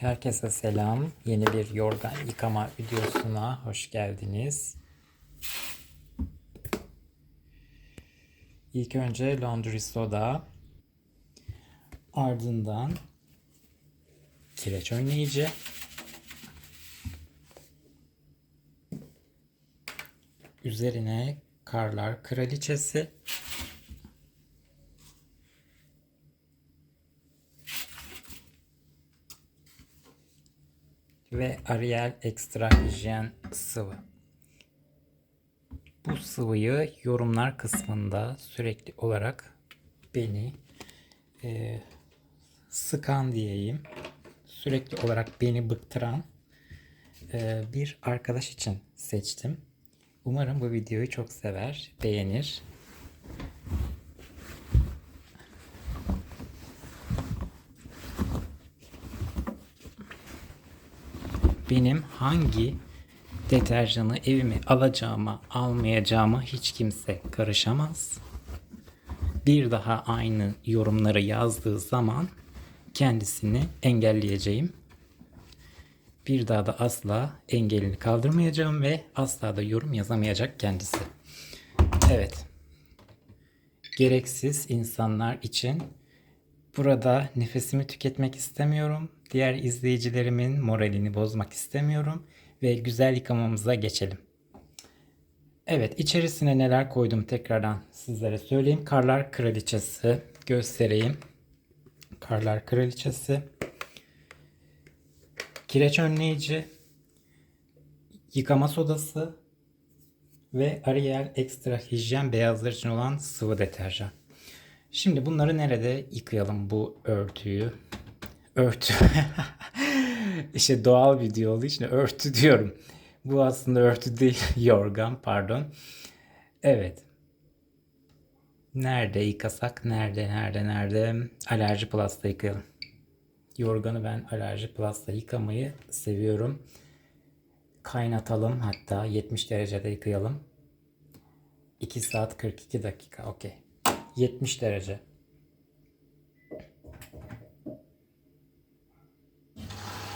Herkese selam. Yeni bir yorgan yıkama videosuna hoş geldiniz. İlk önce laundry soda, ardından kireç önleyici, üzerine karlar kraliçesi, ve Ariel Extra Hijyen sıvı. Bu sıvıyı yorumlar kısmında sürekli olarak beni e, sıkan diyeyim, sürekli olarak beni bıktıran e, bir arkadaş için seçtim. Umarım bu videoyu çok sever, beğenir. Benim hangi deterjanı evime alacağıma, almayacağıma hiç kimse karışamaz. Bir daha aynı yorumları yazdığı zaman kendisini engelleyeceğim. Bir daha da asla engelini kaldırmayacağım ve asla da yorum yazamayacak kendisi. Evet. Gereksiz insanlar için burada nefesimi tüketmek istemiyorum. Diğer izleyicilerimin moralini bozmak istemiyorum ve güzel yıkamamıza geçelim. Evet içerisine neler koydum tekrardan sizlere söyleyeyim. Karlar kraliçesi göstereyim. Karlar kraliçesi. Kireç önleyici. Yıkama sodası. Ve Ariel Extra Hijyen beyazlar için olan sıvı deterjan. Şimdi bunları nerede yıkayalım bu örtüyü? Örtü. işte doğal video olduğu için örtü diyorum. Bu aslında örtü değil. Yorgan pardon. Evet. Nerede yıkasak? Nerede, nerede, nerede? Alerji Plus'ta yıkayalım. Yorganı ben Alerji Plus'ta yıkamayı seviyorum. Kaynatalım hatta 70 derecede yıkayalım. 2 saat 42 dakika. Okey. 70 derece.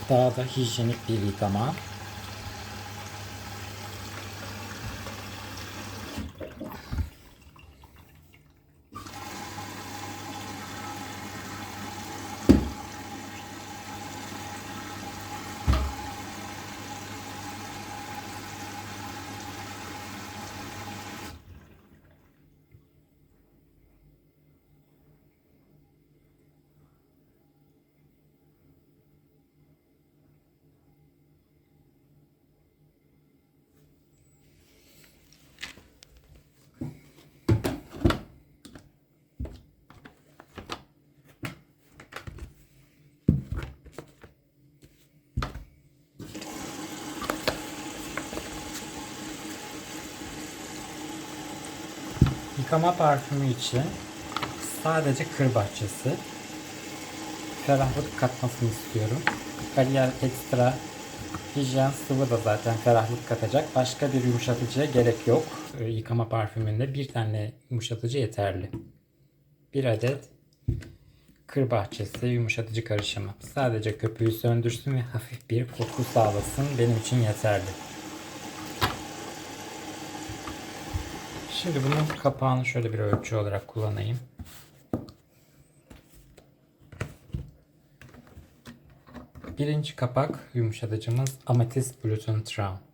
Daha da hijyenik bir yıkama. Yıkama parfümü için sadece kır ferahlık katmasını istiyorum. Ariel Extra hijyen sıvı da zaten ferahlık katacak. Başka bir yumuşatıcıya gerek yok. Ee, Yıkama parfümünde bir tane yumuşatıcı yeterli. Bir adet kır yumuşatıcı karışımı. Sadece köpüğü söndürsün ve hafif bir koku sağlasın. Benim için yeterli. Şimdi bunun kapağını şöyle bir ölçü olarak kullanayım. Birinci kapak yumuşatıcımız Amethyst Gluten Traum.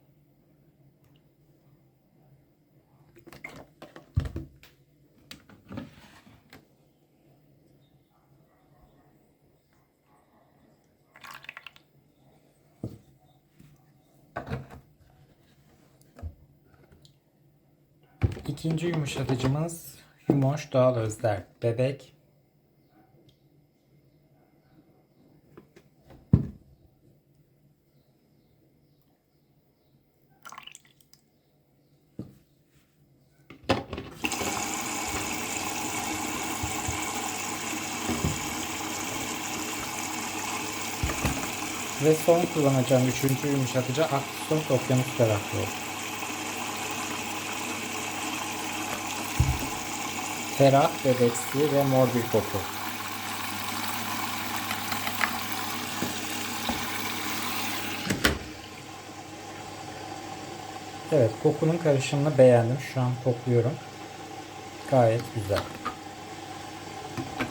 İkinci yumuşatıcımız Yumoş Doğal Özler Bebek. Ve son kullanacağım üçüncü yumuşatıcı Aksos Okyanus Ferahlığı. ferah, bebeksi ve mor bir koku. Evet kokunun karışımını beğendim. Şu an kokluyorum. Gayet güzel.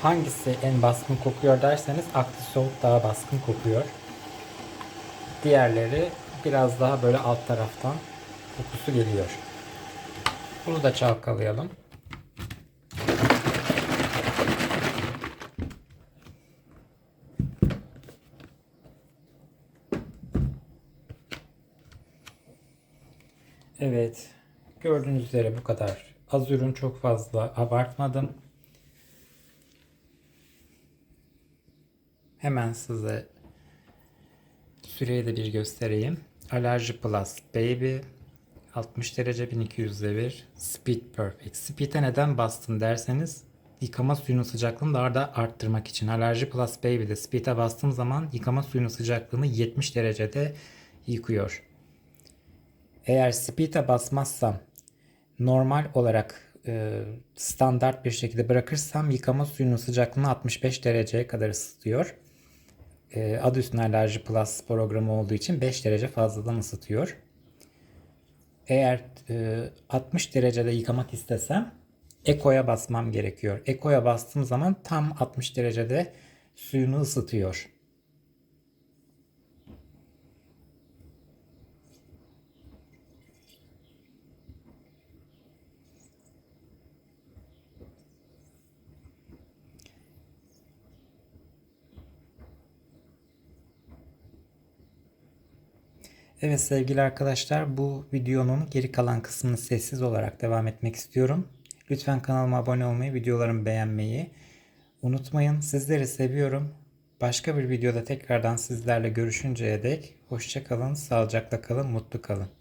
Hangisi en baskın kokuyor derseniz aklı soğuk daha baskın kokuyor. Diğerleri biraz daha böyle alt taraftan kokusu geliyor. Bunu da çalkalayalım. Evet. Gördüğünüz üzere bu kadar. Az ürün çok fazla abartmadım. Hemen size süreyi de bir göstereyim. Allergy Plus Baby 60 derece 1200 devir Speed Perfect. Speed'e neden bastım derseniz yıkama suyunun sıcaklığını daha da arttırmak için. Allergy Plus Baby'de Speed'e bastığım zaman yıkama suyunun sıcaklığını 70 derecede yıkıyor. Eğer speed'e basmazsam normal olarak e, standart bir şekilde bırakırsam yıkama suyunun sıcaklığını 65 dereceye kadar ısıtıyor. E, adı üstünde Alerji Plus programı olduğu için 5 derece fazladan ısıtıyor. Eğer e, 60 derecede yıkamak istesem Eko'ya basmam gerekiyor. Eko'ya bastığım zaman tam 60 derecede suyunu ısıtıyor. Evet sevgili arkadaşlar bu videonun geri kalan kısmını sessiz olarak devam etmek istiyorum. Lütfen kanalıma abone olmayı, videolarımı beğenmeyi unutmayın. Sizleri seviyorum. Başka bir videoda tekrardan sizlerle görüşünceye dek hoşça kalın, sağlıcakla kalın, mutlu kalın.